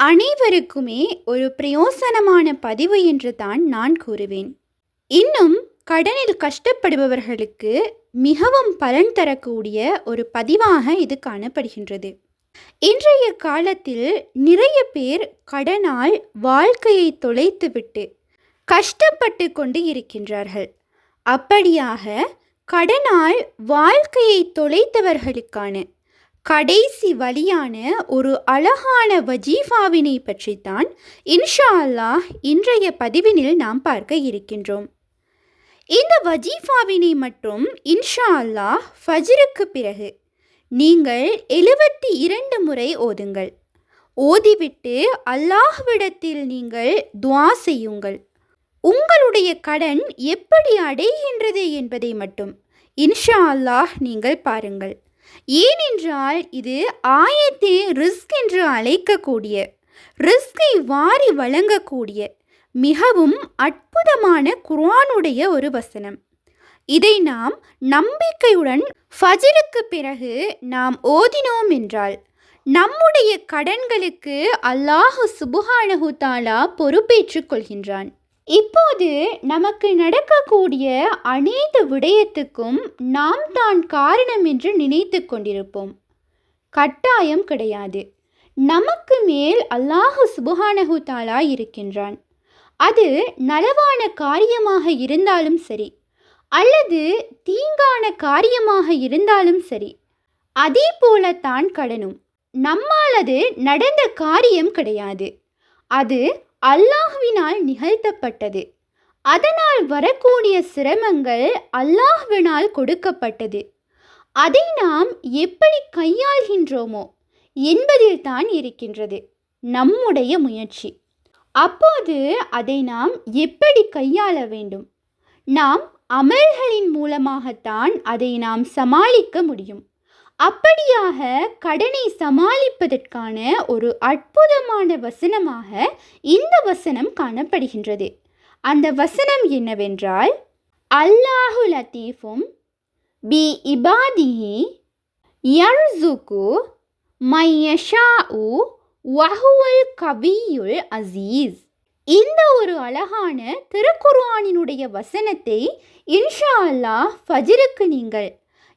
அனைவருக்குமே ஒரு பிரயோசனமான பதிவு என்று தான் நான் கூறுவேன். இன்னும் கடனில் கஷ்டப்படுபவர்களுக்கு மிகவும் பலன் தரக்கூடிய ஒரு பதிவாக இது காணப்படுகின்றது. இன்றைய காலத்தில் நிறைய பேர் கடனால் வாழ்க்கையை தொலைத்துவிட்டு கஷ்டப்பட்டு கொண்டு இருக்கின்றார்கள். அப்படியாக கடனால் வாழ்க்கையை தொலைத்தவர்களுக்கான கடைசி வழியான ஒரு அழகான வஜீஃபாவினை பற்றித்தான் இன்ஷா அல்லாஹ் இன்றைய பதிவினில் நாம் பார்க்க இருக்கின்றோம். இந்த வஜீஃபாவினை மற்றும் இன்ஷா அல்லாஹ் ஃபஜ்ருக்கு பிறகு நீங்கள் எழுபத்தி இரண்டு முறை ஓதுங்கள். ஓதிவிட்டு அல்லாஹ்விடத்தில் நீங்கள் துவா செய்யுங்கள். உங்களுடைய கடன் எப்படி அடைகின்றது என்பதை மட்டும் இன்ஷா அல்லாஹ் நீங்கள் பாருங்கள். ஏனென்றால் இது ஆயத்தை ரிஸ்க் என்று அழைக்கக்கூடிய ரிஸ்கை வாரி வழங்கக்கூடிய மிகவும் அற்புதமான குர்ஆனுடைய ஒரு வசனம். இதை நாம் நம்பிக்கையுடன் ஃபஜிலுக்கு பிறகு நாம் ஓதினோம் என்றால் நம்முடைய கடன்களுக்கு அல்லாஹு சுபுகானகு தாலா பொறுப்பேற்றுக் கொள்கின்றான். இப்போது நமக்கு நடக்கக்கூடிய அனைத்து விடயத்துக்கும் நாம் தான் காரணம் என்று நினைத்து கொண்டிருப்போம். கட்டாயம் கிடையாது. நமக்கு மேல் அல்லாஹு சுபுஹானஹு தாலா இருக்கின்றான். அது நலவான காரியமாக இருந்தாலும் சரி அல்லது தீங்கான காரியமாக இருந்தாலும் சரி அதே போலத்தான் கடனும். நம்மால் அது நடந்த காரியம் கிடையாது. அது அல்லாஹ்வினால் நிகழ்த்தப்பட்டது. அதனால் வரக்கூடிய சிரமங்கள் அல்லாஹ்வினால் கொடுக்கப்பட்டது. அதை நாம் எப்படி கையாள்கின்றோமோ என்பதில் தான் இருக்கின்றது நம்முடைய முயற்சி. அப்போது அதை நாம் எப்படி கையாள வேண்டும்? நாம் அமல்களின் மூலமாகத்தான் அதை நாம் சமாளிக்க முடியும். அப்படியாக கடனை சமாளிப்பதற்கான ஒரு அற்புதமான வசனமாக இந்த வசனம் காணப்படுகின்றது. அந்த வசனம் என்னவென்றால் அல்லாஹு லத்தீஃபும் பி இபாதிஹி யர்சுகு உ வஹுவல் கவியுல் அசீஸ் இந்த ஒரு அழகான திருக்குர்ஆனினுடைய வசனத்தை இன்ஷா அல்லாஹ் ஃபஜ்ருக்கு நீங்கள்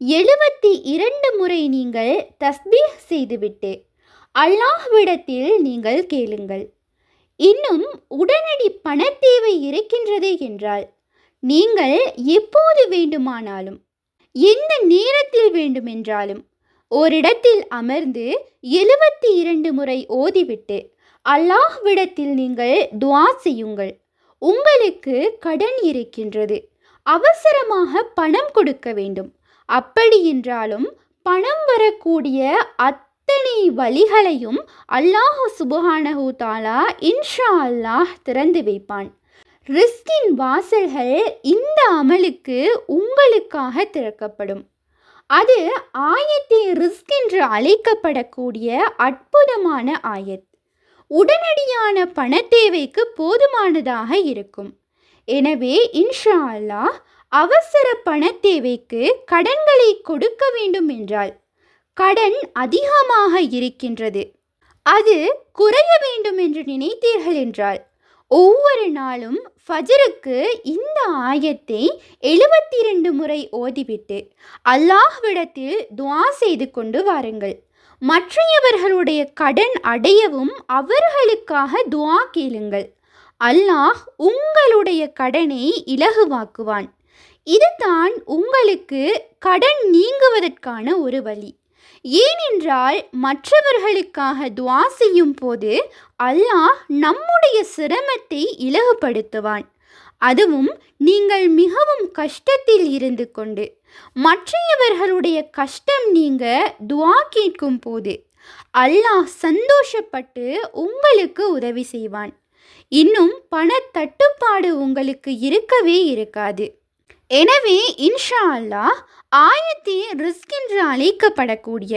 எழுபத்தி இரண்டு முறை நீங்கள் தஸ்பீஹ் செய்துவிட்டு அல்லாஹ்விடத்தில் நீங்கள் கேளுங்கள். இன்னும் உடனடி பணத்தேவை இருக்கின்றது என்றால் நீங்கள் எப்போது வேண்டுமானாலும் எந்த நேரத்தில் வேண்டுமென்றாலும் ஓரிடத்தில் அமர்ந்து எழுபத்தி இரண்டு முறை ஓதிவிட்டு அல்லாஹ்விடத்தில் நீங்கள் துவா செய்யுங்கள். உங்களுக்கு கடன் இருக்கின்றது. அவசரமாக பணம் கொடுக்க வேண்டும். அப்படி என்றாலும் பணம் வரக்கூடிய அத்தனை வழிகளையும் அல்லாஹ் சுபஹானஹு தாலா இன்ஷா அல்லாஹ் திறந்து வைப்பான். ரிஸ்கின் வாசல்கள் இந்த அமலுக்கு உங்களுக்காக திறக்கப்படும். அது ஆயத்தே ரிஸ்க் என்று அழைக்கப்படக்கூடிய அற்புதமான ஆயத். உடனடியான பணத்தேவைக்கு போதுமானதாக இருக்கும். எனவே இன்ஷா அல்லாஹ் அவசர பணத்தேவைக்கு கடன்களை கொடுக்க வேண்டும் என்றால் கடன் அதிகமாக இருக்கின்றது. அது குறைய வேண்டும் என்று நினைத்தீர்கள் என்றால் ஒவ்வொரு நாளும் ஃபஜருக்கு இந்த ஆயத்தை எழுபத்தி இரண்டு முறை ஓதிவிட்டு அல்லாஹ்விடத்தில் துவா செய்து கொண்டு வாருங்கள். மற்றையவர்களுடைய கடன் அடையவும் அவர்களுக்காக துவா கேளுங்கள். அல்லாஹ் உங்களுடைய கடனை இலகுவாக்குவான். இதுதான் உங்களுக்கு கடன் நீங்குவதற்கான ஒரு வழி. ஏனென்றால் மற்றவர்களுக்காக துவா செய்யும் போது அல்லாஹ் நம்முடைய சிரமத்தை இலகுபடுத்துவான் அதுவும் நீங்கள் மிகவும் கஷ்டத்தில் இருந்து கொண்டு மற்றையவர்களுடைய கஷ்டம் நீங்க துவா கேட்கும் போது அல்லாஹ் சந்தோஷப்பட்டு உங்களுக்கு உதவி செய்வான். இன்னும் பண தட்டுப்பாடு உங்களுக்கு இருக்கவே இருக்காது. எனவே இன்ஷா அல்லாஹ் ஆயத்தி ரிஸ்க் என்று அழைக்கப்படக்கூடிய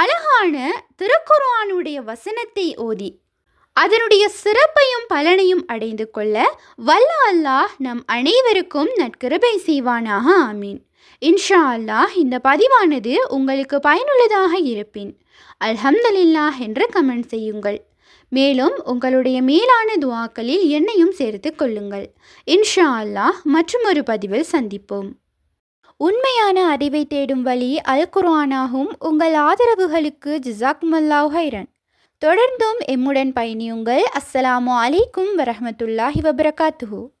அழகான திருக்குர்ஆனுடைய வசனத்தை ஓதி அதனுடைய சிறப்பையும் பலனையும் அடைந்து கொள்ள வல்ல அல்லாஹ் நம் அனைவருக்கும் நற்கிருபை செய்வானாக ஆமீன். இன்ஷா அல்லாஹ் இந்த பதிவானது உங்களுக்கு பயனுள்ளதாக இருப்பின் அல்ஹம்துலில்லாஹ் என்று கமெண்ட் செய்யுங்கள். மேலும் உங்களுடைய மேலான துவாக்களில் என்னையும் சேர்த்து கொள்ளுங்கள். இன்ஷா அல்லாஹ் மற்றும் ஒரு பதிவில் சந்திப்போம். உண்மையான அறிவை தேடும் வழி அல் குர்ஆனாகும். உங்கள் ஆதரவுகளுக்கு ஜிசாக் மல்லாஹ் ஹைரன். தொடர்ந்தும் எம்முடன் பயணியுங்கள். அஸ்ஸலாமு அலைக்கும் வரஹ்மத்துல்லாஹி வபரகாத்துஹூ.